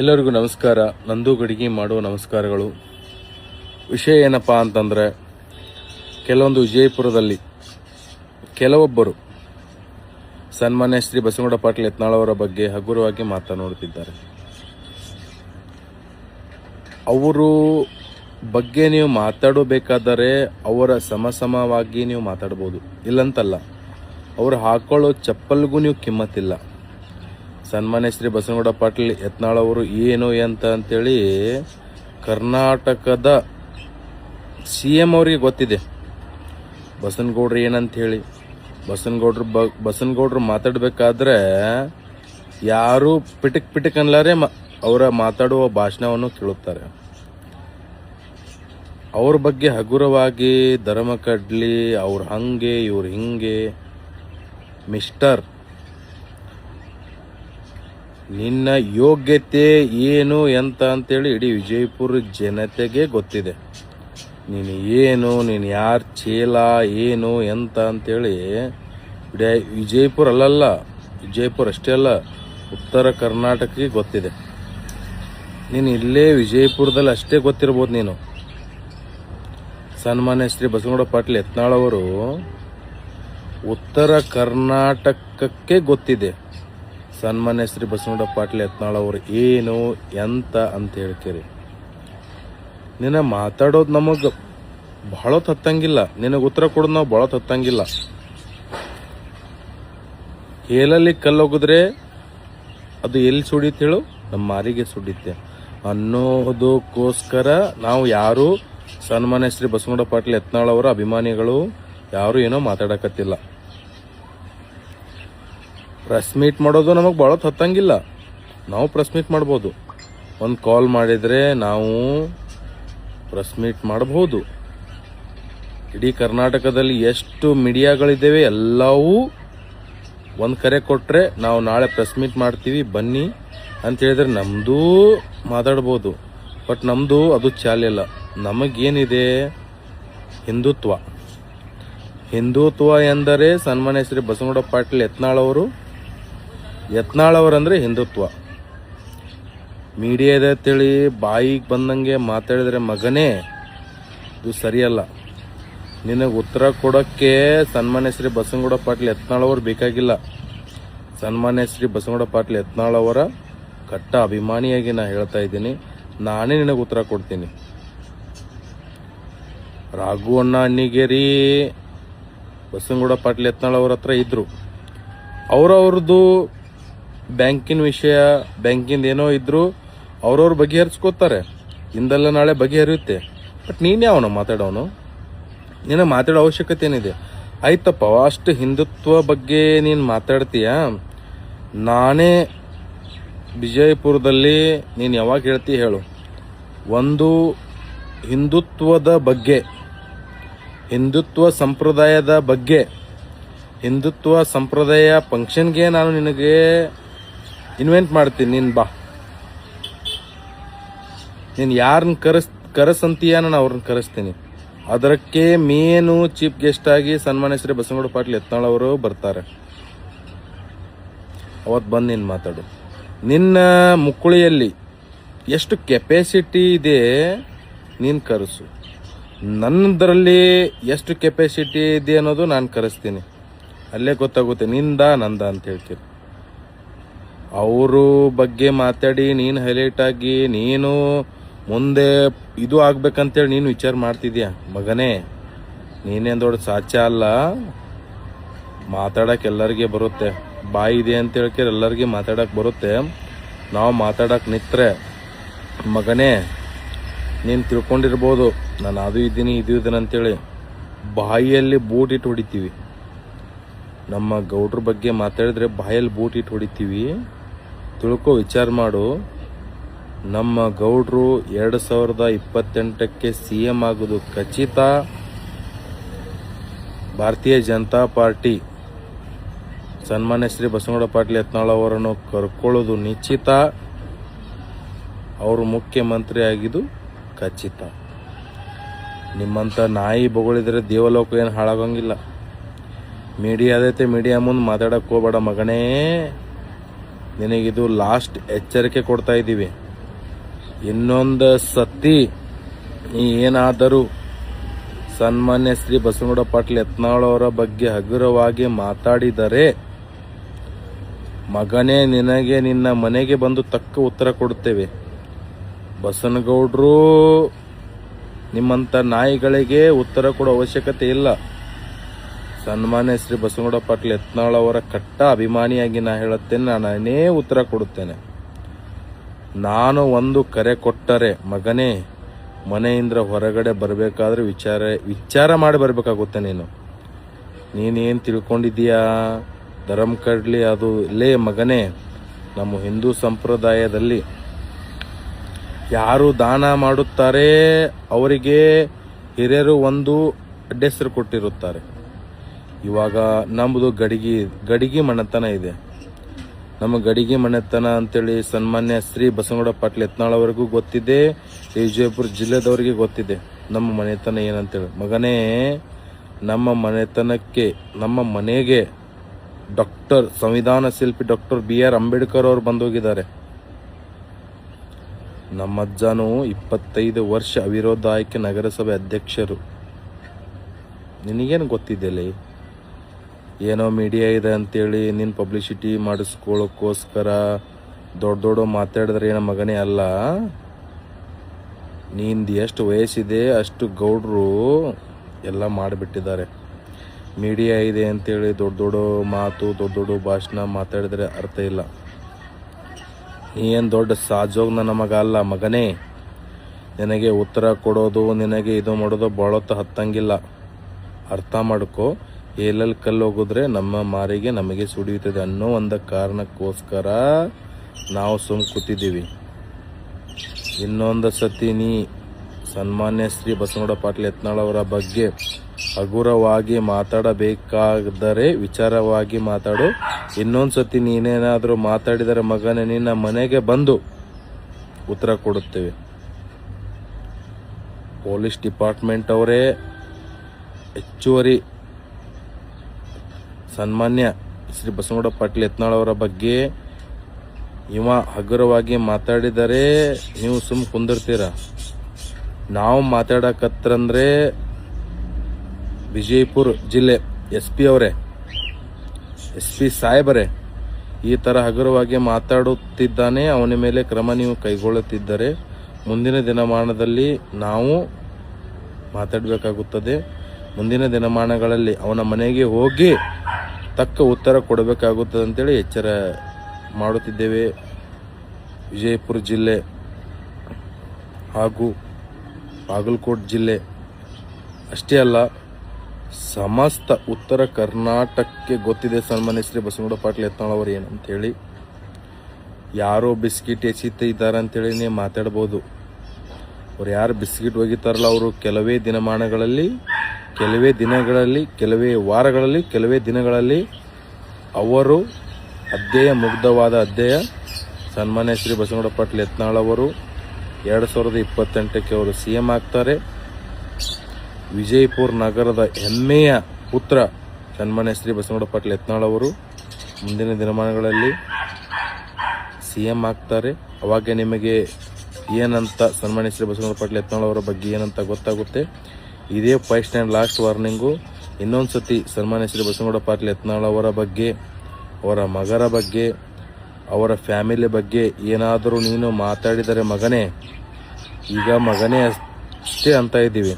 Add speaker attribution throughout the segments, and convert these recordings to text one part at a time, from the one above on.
Speaker 1: ಎಲ್ಲರಿಗೂ ನಮಸ್ಕಾರ. ನಂದು ಗಡಿಗೆ ಮಾಡುವ ನಮಸ್ಕಾರಗಳು. ವಿಷಯ ಏನಪ್ಪ ಅಂತಂದರೆ, ಕೆಲವೊಂದು ವಿಜಯಪುರದಲ್ಲಿ ಕೆಲವೊಬ್ಬರು ಸನ್ಮಾನ್ಯ ಶ್ರೀ ಬಸವಗೌಡ ಪಾಟೀಲ್ ಯತ್ನಾಳವರ ಬಗ್ಗೆ ಹಗುರವಾಗಿ ಮಾತನಾಡುತ್ತಿದ್ದಾರೆ. ಅವರು ಬಗ್ಗೆ ನೀವು ಮಾತಾಡಬೇಕಾದರೆ ಅವರ ಸಮಸಮವಾಗಿ ನೀವು ಮಾತಾಡ್ಬೋದು. ಇಲ್ಲಂತಲ್ಲ, ಅವರು ಹಾಕೊಳ್ಳೋ ಚಪ್ಪಲ್ಗೂ ನೀವು ಕಿಮ್ಮತ್ತಿಲ್ಲ. ಸನ್ಮಾನ್ಯ ಶ್ರೀ ಬಸವನಗೌಡ ಪಾಟೀಲ್ ಯತ್ನಾಳ್ ಅವರು ಏನು ಅಂತ ಅಂತೇಳಿ ಕರ್ನಾಟಕದ ಸಿ ಎಂ ಅವರಿಗೆ ಗೊತ್ತಿದೆ. ಬಸನಗೌಡ್ರು ಏನಂತ ಹೇಳಿ ಬಸನಗೌಡ್ರು ಬ ಬಸನಗೌಡ್ರು ಮಾತಾಡಬೇಕಾದ್ರೆ ಯಾರು ಪಿಟಕ್ ಪಿಟಕ್ ಅನ್ಲಾರೆ ಮ, ಅವರ ಮಾತಾಡುವ ಭಾಷಣವನ್ನು ಕೇಳುತ್ತಾರೆ. ಅವ್ರ ಬಗ್ಗೆ ಹಗುರವಾಗಿ, ಧರ್ಮ ಕಡ್ಲಿ, ಅವ್ರು ಹಂಗೆ, ಇವ್ರು ಹಿಂಗೆ, ಮಿಸ್ಟರ್ ನಿನ್ನ ಯೋಗ್ಯತೆ ಏನು ಎಂತ ಅಂತೇಳಿ ಇಡೀ ವಿಜಯಪುರ ಜನತೆಗೆ ಗೊತ್ತಿದೆ. ನೀನು ಏನು, ನೀನು ಯಾರು ಚೇಲ, ಏನು, ಎಂತ ಅಂತೇಳಿ ಇಡೀ ವಿಜಯಪುರ ಅಲ್ಲಲ್ಲ, ವಿಜಯಪುರ ಅಷ್ಟೇ ಅಲ್ಲ, ಉತ್ತರ ಕರ್ನಾಟಕಕ್ಕೆ ಗೊತ್ತಿದೆ. ನೀನು ಇಲ್ಲೇ ವಿಜಯಪುರದಲ್ಲಿ ಅಷ್ಟೇ ಗೊತ್ತಿರ್ಬೋದು ನೀನು. ಸನ್ಮಾನ್ಯ ಶ್ರೀ ಬಸವಗೌಡ ಪಾಟೀಲ್ ಯತ್ನಾಳ್ ಅವರು ಉತ್ತರ ಕರ್ನಾಟಕಕ್ಕೆ ಗೊತ್ತಿದೆ. ಸನ್ಮಾನ್ಯ ಶ್ರೀ ಬಸವಣ್ಣ ಪಾಟೀಲ್ ಯತ್ನಾಳ್ ಅವರು, ಏನು, ಎಂತ ಅಂತ ಹೇಳ್ತೀರಿ. ನಿನ್ನ ಮಾತಾಡೋದು ನಮಗೆ ಬಹಳ ಹತ್ತಂಗಿಲ್ಲ ನಿನಗೆ ಉತ್ತರ ಕೊಡೋದು ನಾವು ಬಹಳ ಹತ್ತಂಗಿಲ್ಲ ಹೇಲಲ್ಲಿ ಕಲ್ಲೋಗಿದ್ರೆ ಅದು ಎಲ್ಲಿ ಸುಡಿತ್ ಹೇಳು? ನಮ್ಮ ಮಾರಿಗೆ ಸುಡಿತ್ತೆ ಅನ್ನೋದಕ್ಕೋಸ್ಕರ ನಾವು ಯಾರು ಸನ್ಮಾನ್ಯ ಶ್ರೀ ಬಸವಣ್ಣ ಪಾಟೀಲ್ ಯತ್ನಾಳ್ ಅವರ ಅಭಿಮಾನಿಗಳು ಯಾರು ಏನೋ ಮಾತಾಡಕತ್ತಿಲ್ಲ. ಪ್ರೆಸ್ ಮೀಟ್ ಮಾಡೋದು ನಮಗೆ ಭಾಳ ಹೊತ್ತಂಗಿಲ್ಲ ನಾವು ಪ್ರೆಸ್ ಮೀಟ್ ಮಾಡ್ಬೋದು. ಒಂದು ಕಾಲ್ ಮಾಡಿದರೆ ನಾವು ಪ್ರೆಸ್ ಮೀಟ್ ಮಾಡಬಹುದು ಇಡೀ ಕರ್ನಾಟಕದಲ್ಲಿ ಎಷ್ಟು ಮೀಡಿಯಾಗಳಿದ್ದೇವೆ ಎಲ್ಲವೂ ಒಂದು ಕರೆ ಕೊಟ್ಟರೆ ನಾವು ನಾಳೆ ಪ್ರೆಸ್ ಮೀಟ್ ಮಾಡ್ತೀವಿ, ಬನ್ನಿ ಅಂತ ಹೇಳಿದ್ರೆ ನಮ್ಮದೂ ಮಾತಾಡ್ಬೋದು. ಬಟ್ ನಮ್ಮದು ಅದು ಚಾಲಿಲ್ಲ ನಮಗೇನಿದೆ? ಹಿಂದುತ್ವ. ಹಿಂದುತ್ವ ಎಂದರೆ ಸನ್ಮಾನ್ಯ ಶ್ರೀ ಬಸವಗೌಡ ಪಾಟೀಲ್ ಯತ್ನಾಳ್ ಅವರು ಯತ್ನಾಳ್ ಅವರಂದ್ರೆ ಹಿಂದುತ್ವ. ಮೀಡಿಯಾದ ತಿಳಿ ಬಾಯಿಗೆ ಬಂದಂಗೆ ಮಾತಾಡಿದ್ರೆ ಮಗನೇ ಇದು ಸರಿಯಲ್ಲ. ನಿನಗೆ ಉತ್ತರ ಕೊಡೋಕ್ಕೆ ಸನ್ಮಾನ್ಯ ಶ್ರೀ ಬಸವಗೌಡ ಪಾಟೀಲ್ ಯತ್ನಾಳವರು ಬೇಕಾಗಿಲ್ಲ. ಸನ್ಮಾನ್ಯ ಶ್ರೀ ಬಸವಗೌಡ ಪಾಟೀಲ್ ಯತ್ನಾಳವರ ಕಟ್ಟ ಅಭಿಮಾನಿಯಾಗಿ ನಾನು ಹೇಳ್ತಾ ಇದ್ದೀನಿ. ನಾನೇ ನಿನಗೆ ಉತ್ತರ ಕೊಡ್ತೀನಿ. ರಾಘುವಣ್ಣ ಅಣ್ಣಿಗೇರಿ ಬಸವನಗೌಡ ಪಾಟೀಲ್ ಯತ್ನಾಳ್ ಅವ್ರ ಹತ್ರ ಇದ್ದರು ಅವ್ರವ್ರದ್ದು ಬ್ಯಾಂಕಿನ ವಿಷಯ, ಬ್ಯಾಂಕಿಂದ ಏನೋ ಇದ್ರು ಅವ್ರವ್ರ ಬಗೆಹರಿಸ್ಕೋತಾರೆ ಇಂದಲ್ಲ ನಾಳೆ ಬಗೆಹರಿಯುತ್ತೆ ಬಟ್ ನೀನು ಯಾವನು ಮಾತಾಡೋನು? ನಿನ್ನ ಮಾತಾಡೋ ಅವಶ್ಯಕತೆ ಏನಿದೆ? ಆಯ್ತಪ್ಪ, ಅಷ್ಟು ಹಿಂದುತ್ವ ಬಗ್ಗೆ ನೀನು ಮಾತಾಡ್ತೀಯ? ನಾನೇ ವಿಜಯಪುರದಲ್ಲಿ ನೀನು ಯಾವಾಗ ಹೇಳ್ತಿ ಹೇಳು. ಒಂದು ಹಿಂದುತ್ವದ ಬಗ್ಗೆ, ಹಿಂದುತ್ವ ಸಂಪ್ರದಾಯದ ಬಗ್ಗೆ, ಹಿಂದುತ್ವ ಸಂಪ್ರದಾಯ ಫಂಕ್ಷನ್ಗೆ ನಾನು ನಿನಗೆ ಇನ್ವೆಂಟ್ ಮಾಡ್ತೀನಿ, ನೀನು ಬಾ. ನೀನು ಯಾರನ್ನ ಕರೆಸ್, ಕರೆಸಂತೀಯ ನಾನು ಅವ್ರನ್ನ ಕರೆಸ್ತೀನಿ. ಅದಕ್ಕೆ ಮೇನು ಚೀಫ್ ಗೆಸ್ಟ್ ಆಗಿ ಸನ್ಮಾನ್ಯ ಶ್ರೀ ಪಾಟೀಲ್ ಎತ್ನಾಳವರು ಬರ್ತಾರೆ. ಅವತ್ತು ಬಂದು ನೀನು ಮಾತಾಡು. ನಿನ್ನ ಮುಕ್ಕುಳಿಯಲ್ಲಿ ಎಷ್ಟು ಕೆಪಾಸಿಟಿ ಇದೆ ನೀನು ಕರೆಸು. ನನ್ನದರಲ್ಲಿ ಎಷ್ಟು ಕೆಪಾಸಿಟಿ ಇದೆ ಅನ್ನೋದು ನಾನು ಕರೆಸ್ತೀನಿ. ಅಲ್ಲೇ ಗೊತ್ತಾಗುತ್ತೆ, ನಿಂದ ನಂದ ಅಂತ ಹೇಳ್ತೀರಿ ಅವರು ಬಗ್ಗೆ ಮಾತಾಡಿ, ನೀನು ಹೈಲೈಟ್ ಆಗಿ, ನೀನು ಮುಂದೆ ಇದು ಆಗ್ಬೇಕಂತೇಳಿ ನೀನು ವಿಚಾರ ಮಾಡ್ತಿದ್ಯಾ? ಮಗನೇ ನೀನೇನು ದೊಡ್ಡ ಸಾಧ್ಯ ಅಲ್ಲ. ಮಾತಾಡಕ್ಕೆ ಎಲ್ಲರಿಗೆ ಬರುತ್ತೆ. ಬಾಯಿ ಇದೆ ಅಂತ ಹೇಳ್ಕೇಳಿ ಎಲ್ಲರಿಗೆ ಮಾತಾಡಕ್ಕೆ ಬರುತ್ತೆ. ನಾವು ಮಾತಾಡಕ್ಕೆ ನಿತ್ರೆ. ಮಗನೇ, ನೀನು ತಿಳ್ಕೊಂಡಿರ್ಬೋದು. ನಾನು ಅದು ಇದ್ದೀನಿ, ಇದು ಇದ್ದೀನಿ ಅಂತೇಳಿ ಬಾಯಿಯಲ್ಲಿ ಬೂಟ್ ಇಟ್ಟು ಹೊಡಿತೀವಿ. ನಮ್ಮ ಗೌಡ್ರ ಬಗ್ಗೆ ಮಾತಾಡಿದ್ರೆ ಬಾಯಲ್ಲಿ ಬೂಟ್ ಇಟ್ಟು ಹೊಡಿತೀವಿ. ತಿಳ್ಕೊ ವಿಚಾರ ಮಾಡು. ನಮ್ಮ ಗೌಡ್ರು ಎರಡು ಸಾವಿರದ ಇಪ್ಪತ್ತೆಂಟಕ್ಕೆ ಸಿ ಎಂ ಆಗೋದು ಖಚಿತ. ಭಾರತೀಯ ಜನತಾ ಪಾರ್ಟಿ ಸನ್ಮಾನ್ಯ ಶ್ರೀ ಬಸವಗೌಡ ಪಾಟೀಲ್ ಯತ್ನಾಳ್ ಅವರನ್ನು ಕರ್ಕೊಳ್ಳೋದು ನಿಶ್ಚಿತ. ಅವರು ಮುಖ್ಯಮಂತ್ರಿ ಆಗಿದ್ದು ಖಚಿತ. ನಿಮ್ಮಂಥ ನಾಯಿ ಬೊಗಳಿದ್ರೆ ದೇವಲೋಕ ಏನು ಹಾಳಾಗಂಗಿಲ್ಲ. ಮೀಡಿಯಾದೈತೆ ಮೀಡಿಯಾ ಮುಂದೆ ಮಾತಾಡಕ್ಕೆ ಹೋಗ್ಬೇಡ ಮಗನೇ. ನಿನಗಿದು ಲಾಸ್ಟ್ ಎಚ್ಚರಿಕೆ ಕೊಡ್ತಾ ಇದ್ದೀವಿ. ಇನ್ನೊಂದು ಸತಿ ಏನಾದರೂ ಸನ್ಮಾನ್ಯ ಶ್ರೀ ಬಸವನಗೌಡ ಪಾಟೀಲ್ ಯತ್ನಾಳವರ ಬಗ್ಗೆ ಹಗುರವಾಗಿ ಮಾತಾಡಿದರೆ ಮಗನೇ ನಿನಗೆ ನಿನ್ನ ಮನೆಗೆ ಬಂದು ತಕ್ಕ ಉತ್ತರ ಕೊಡುತ್ತೇವೆ. ಬಸನಗೌಡರು ನಿಮ್ಮಂಥ ನಾಯಿಗಳಿಗೆ ಉತ್ತರ ಕೊಡೋ ಅವಶ್ಯಕತೆ ಇಲ್ಲ. ಸನ್ಮಾನ್ಯ ಶ್ರೀ ಬಸವನಗೌಡ ಪಾಟೀಲ್ ಯತ್ನಾಳ್ ಅವರ ಕಟ್ಟ ಅಭಿಮಾನಿಯಾಗಿ ನಾ ಹೇಳುತ್ತೇನೆ, ನಾನೇ ಉತ್ತರ ಕೊಡುತ್ತೇನೆ. ನಾನು ಒಂದು ಕರೆ ಕೊಟ್ಟರೆ ಮಗನೇ ಮನೆಯಿಂದ ಹೊರಗಡೆ ಬರಬೇಕಾದ್ರೆ ವಿಚಾರ ವಿಚಾರ ಮಾಡಿ ಬರಬೇಕಾಗುತ್ತೆ ನೀನು. ನೀನೇನು ತಿಳ್ಕೊಂಡಿದ್ದೀಯಾ? ಧರ್ಮ ಕಡ್ಲಿ ಅದು ಲೇ ಮಗನೇ, ನಮ್ಮ ಹಿಂದೂ ಸಂಪ್ರದಾಯದಲ್ಲಿ ಯಾರು ದಾನ ಮಾಡುತ್ತಾರೆ, ಅವರಿಗೆ ಹಿರಿಯರು ಒಂದು ಅಡ್ಡೆಸರು ಕೊಟ್ಟಿರುತ್ತಾರೆ. ಇವಾಗ ನಮ್ಮದು ಗಡಿಗೆ ಗಡಿಗೆ ಮನೆತನ ಇದೆ. ನಮ್ಮ ಗಡಿಗೆ ಮನೆತನ ಅಂತೇಳಿ ಸನ್ಮಾನ್ಯ ಶ್ರೀ ಬಸವನಗೌಡ ಪಾಟೀಲ್ ಯತ್ನಾಳ್ ಅವರಿಗೂ ಗೊತ್ತಿದೆ, ವಿಜಯಪುರ ಜಿಲ್ಲೆದವರಿಗೆ ಗೊತ್ತಿದೆ. ನಮ್ಮ ಮನೆತನ ಏನಂತೇಳಿ. ಮಗನೇ, ನಮ್ಮ ಮನೆತನಕ್ಕೆ, ನಮ್ಮ ಮನೆಗೆ ಡಾಕ್ಟರ್ ಸಂವಿಧಾನ ಶಿಲ್ಪಿ ಡಾಕ್ಟರ್ ಬಿ ಆರ್ ಅಂಬೇಡ್ಕರ್ ಅವರು ಬಂದೋಗಿದ್ದಾರೆ. ನಮ್ಮಜ್ಜನು ಇಪ್ಪತ್ತೈದು ವರ್ಷ ಅವಿರೋಧ ಆಯ್ಕೆ ನಗರಸಭೆ ಅಧ್ಯಕ್ಷರು. ನಿನಗೇನು ಗೊತ್ತಿದೆಯಲ್ಲ ಏನೋ ಮೀಡಿಯಾ ಇದೆ ಅಂತೇಳಿ ನಿನ್ನ ಪಬ್ಲಿಸಿಟಿ ಮಾಡಿಸ್ಕೊಳ್ಳೋಕ್ಕೋಸ್ಕರ ದೊಡ್ಡ ದೊಡ್ಡ ಮಾತಾಡಿದ್ರೆ ಏನೋ ಮಗನೇ ಅಲ್ಲ? ನಿಂದು ಎಷ್ಟು ವಯಸ್ಸಿದೆ ಅಷ್ಟು ಗೌಡ್ರು ಎಲ್ಲ ಮಾಡಿಬಿಟ್ಟಿದ್ದಾರೆ. ಮೀಡಿಯಾ ಇದೆ ಅಂತೇಳಿ ದೊಡ್ಡ ದೊಡ್ಡ ಮಾತು, ದೊಡ್ಡ ದೊಡ್ಡ ಭಾಷಣ ಮಾತಾಡಿದ್ರೆ ಅರ್ಥ ಇಲ್ಲ. ಏನು ದೊಡ್ಡ ಸಾಜೋಗ ನನ್ನ ಮಗ ಅಲ್ಲ ಮಗನೇ? ನಿನಗೆ ಉತ್ತರ ಕೊಡೋದು, ನಿನಗೆ ಇದು ಮಾಡೋದು ಬಾಳೊತ್ತು ಹತ್ತಂಗಿಲ್ಲ. ಅರ್ಥ ಮಾಡ್ಕೊ. ಎಲ್ಲೆಲ್ಲಿ ಕಲ್ಲು ಹೋಗಿದ್ರೆ ನಮ್ಮ ಮಾರಿಗೆ ನಮಗೆ ಸುಡಿಯುತ್ತದೆ ಅನ್ನೋ ಒಂದು ಕಾರಣಕ್ಕೋಸ್ಕರ ನಾವು ಸುಮ್ ಕೂತಿದ್ದೀವಿ. ಇನ್ನೊಂದು ಸತಿ ನೀ ಸನ್ಮಾನ್ಯ ಶ್ರೀ ಬಸವನಗೌಡ ಪಾಟೀಲ್ ಯತ್ನಾಳ್ ಅವರ ಬಗ್ಗೆ ಹಗುರವಾಗಿ ಮಾತಾಡಬೇಕಾದರೆ ವಿಚಾರವಾಗಿ ಮಾತಾಡು. ಇನ್ನೊಂದು ಸತಿ ನೀನೇನಾದರೂ ಮಾತಾಡಿದರೆ ಮಗನೇ, ನಿನ್ನ ಮನೆಗೆ ಬಂದು ಉತ್ತರ ಕೊಡುತ್ತೇವೆ. ಪೊಲೀಸ್ ಡಿಪಾರ್ಟ್ಮೆಂಟ್ ಅವರೇ ಹೆಚ್ಚುವರಿ ಸನ್ಮಾನ್ಯ ಶ್ರೀ ಬಸವಗೌಡ ಪಾಟೀಲ್ ಯತ್ನಾಳ್ ಅವರ ಬಗ್ಗೆ ಇವ ಹಗುರವಾಗಿ ಮಾತಾಡಿದರೆ ನೀವು ಸುಮ್ಮ ಕುಂದಿರ್ತೀರ. ನಾವು ಮಾತಾಡಕತ್ರಂದ್ರೆ ವಿಜಯಪುರ ಜಿಲ್ಲೆ ಎಸ್ ಪಿ ಅವರೇ ಎಸ್ ಪಿ ಸಾಹೇಬರೇ, ಈ ಥರ ಹಗುರವಾಗಿ ಮಾತಾಡುತ್ತಿದ್ದಾನೆ, ಅವನ ಮೇಲೆ ಕ್ರಮ ನೀವು ಕೈಗೊಳ್ಳುತ್ತಿದ್ದರೆ ಮುಂದಿನ ದಿನಮಾನದಲ್ಲಿ ನಾವು ಮಾತಾಡಬೇಕಾಗುತ್ತದೆ. ಮುಂದಿನ ದಿನಮಾನಗಳಲ್ಲಿ ಅವನ ಮನೆಗೆ ಹೋಗಿ ತಕ್ಕ ಉತ್ತರ ಕೊಡಬೇಕಾಗುತ್ತದೆ ಅಂತೇಳಿ ಎಚ್ಚರ ಮಾಡುತ್ತಿದ್ದೇವೆ. ವಿಜಯಪುರ ಜಿಲ್ಲೆ ಹಾಗೂ ಬಾಗಲಕೋಟೆ ಜಿಲ್ಲೆ ಅಷ್ಟೇ ಅಲ್ಲ, ಸಮಸ್ತ ಉತ್ತರ ಕರ್ನಾಟಕಕ್ಕೆ ಗೊತ್ತಿದೆ ಸನ್ಮಾನ್ಯ ಶ್ರೀ ಬಸವನಗೌಡ ಪಾಟೀಲ್ ಯತ್ನಾಳ್ ಅವರು ಅಂಥೇಳಿ ಯಾರೋ ಬಿಸ್ಕಿಟ್ ಎಸಿತಿದ್ದಾರೆ ಅಂತೇಳಿ ನೀವು ಮಾತಾಡ್ಬೋದು. ಅವ್ರು ಯಾರು ಬಿಸ್ಕಿಟ್ ಒಗಿತಾರಲ್ಲ, ಅವರು ಕೆಲವೇ ದಿನಮಾನಗಳಲ್ಲಿ ಕೆಲವೇ ದಿನಗಳಲ್ಲಿ, ಕೆಲವೇ ವಾರಗಳಲ್ಲಿ, ಕೆಲವೇ ದಿನಗಳಲ್ಲಿ ಅವರು ಅಧ್ಯಯ, ಮುಗ್ಧವಾದ ಅಧ್ಯಯ, ಸನ್ಮಾನ್ಯ ಶ್ರೀ ಬಸವನಗೌಡ ಪಾಟೀಲ್ ಯತ್ನಾಳ್ ಅವರು ಎರಡು ಸಾವಿರದ ಇಪ್ಪತ್ತೆಂಟಕ್ಕೆ ಅವರು ಸಿ ಎಂ ಆಗ್ತಾರೆ. ವಿಜಯಪುರ ನಗರದ ಹೆಮ್ಮೆಯ ಪುತ್ರ ಸನ್ಮಾನ್ಯ ಶ್ರೀ ಬಸವನಗೌಡ ಪಾಟೀಲ್ ಯತ್ನಾಳ್ ಅವರು ಮುಂದಿನ ದಿನಮಾನಗಳಲ್ಲಿ ಸಿ ಎಂ ಆಗ್ತಾರೆ. ಅವಾಗ ನಿಮಗೆ ಏನಂತ ಸನ್ಮಾನ್ಯ ಶ್ರೀ ಬಸವನಗೌಡ ಪಾಟೀಲ್ ಯತ್ನಾಳ್ ಅವರ ಬಗ್ಗೆ ಏನಂತ ಗೊತ್ತಾಗುತ್ತೆ. ಇದೇ ಫಸ್ಟ್ ಆ್ಯಂಡ್ ಲಾಸ್ಟ್ ವಾರ್ನಿಂಗು ಇನ್ನೊಂದು ಸತಿ ಸನ್ಮಾನ್ಯ ಶ್ರೀ ಬಸವನಗೌಡ ಪಾಟೀಲ್ ಯತ್ನಾಳ್ ಅವರ ಬಗ್ಗೆ, ಅವರ ಮಗರ ಬಗ್ಗೆ, ಅವರ ಫ್ಯಾಮಿಲಿ ಬಗ್ಗೆ ಏನಾದರೂ ನೀನು ಮಾತಾಡಿದರೆ ಮಗನೇ, ಈಗ ಮಗನೇ ಅಷ್ಟೇ ಅಂತ ಇದ್ದೀವಿ.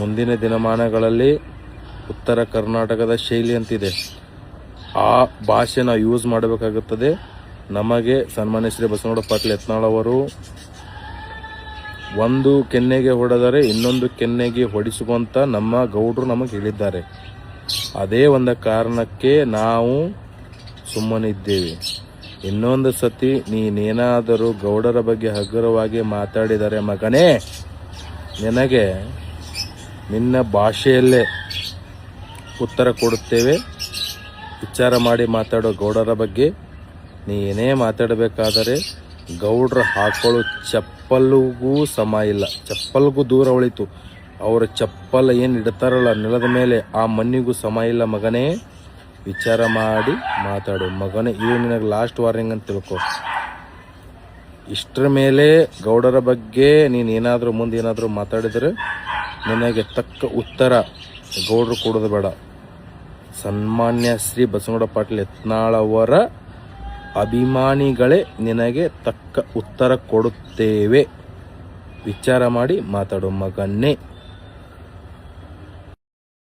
Speaker 1: ಮುಂದಿನ ದಿನಮಾನಗಳಲ್ಲಿ ಉತ್ತರ ಕರ್ನಾಟಕದ ಶೈಲಿ ಅಂತಿದೆ. ಆ ಭಾಷೆ ನಾವು ಯೂಸ್ ಮಾಡಬೇಕಾಗುತ್ತದೆ. ನಮಗೆ ಸನ್ಮಾನ್ಯ ಶ್ರೀ ಬಸವನಗೌಡ ಪಾಟೀಲ್ ಯತ್ನಾಳ್ ಅವರು ಒಂದು ಕೆನ್ನೆಗೆ ಹೊಡೆದರೆ ಇನ್ನೊಂದು ಕೆನ್ನೆಗೆ ಹೊಡಿಸುವಂತ ನಮ್ಮ ಗೌಡರು ನಮಗೆ ಹೇಳಿದ್ದಾರೆ. ಅದೇ ಒಂದು ಕಾರಣಕ್ಕೆ ನಾವು ಸುಮ್ಮನಿದ್ದೇವೆ. ಇನ್ನೊಂದು ಸತಿ ನೀನೇನಾದರೂ ಗೌಡರ ಬಗ್ಗೆ ಹಗುರವಾಗಿ ಮಾತಾಡಿದರೆ ಮಗನೇ, ನಿನಗೆ ನಿನ್ನ ಭಾಷೆಯಲ್ಲೇ ಉತ್ತರ ಕೊಡುತ್ತೇವೆ. ವಿಚಾರ ಮಾಡಿ ಮಾತಾಡೋ ಗೌಡರ ಬಗ್ಗೆ ನೀ ಏನೇ ಮಾತಾಡಬೇಕಾದರೆ ಗೌಡ್ರ ಹಾಕೊಳ್ಳೋ ಚಪ್ಪಲ್ಗೂ ಸಮ ಇಲ್ಲ. ಚಪ್ಪಲ್ಗೂ ದೂರ ಉಳಿತು ಅವರ ಚಪ್ಪಲ್ ಏನು ಇಡ್ತಾರಲ್ಲ ನೆಲದ ಮೇಲೆ, ಆ ಮಣ್ಣಿಗೂ ಸಮ ಇಲ್ಲ ಮಗನೇ. ವಿಚಾರ ಮಾಡಿ ಮಾತಾಡು. ಮಗನೇ ಇದು ನಿನಗೆ ಲಾಸ್ಟ್ ವಾರ್ನಿಂಗ್ ಅಂತ ತಿಳ್ಕೊ. ಇಷ್ಟರ ಮೇಲೆ ಗೌಡರ ಬಗ್ಗೆ ನೀನು ಏನಾದರೂ ಮುಂದೆ ಏನಾದರೂ ಮಾತಾಡಿದರೆ ನಿನಗೆ ತಕ್ಕ ಉತ್ತರ ಗೌಡರು ಕೊಡೋದು ಬೇಡ. ಸನ್ಮಾನ್ಯ ಶ್ರೀ ಬಸವಗೌಡ ಪಾಟೀಲ್ ಯತ್ನಾಳ್ ಅವರ ಅಭಿಮಾನಿಗಳೇ ನಿನಗೆ ತಕ್ಕ ಉತ್ತರ ಕೊಡುತ್ತೇವೆ. ವಿಚಾರ ಮಾಡಿ ಮಾತಾಡೋ ಮಗನ್ನೇ.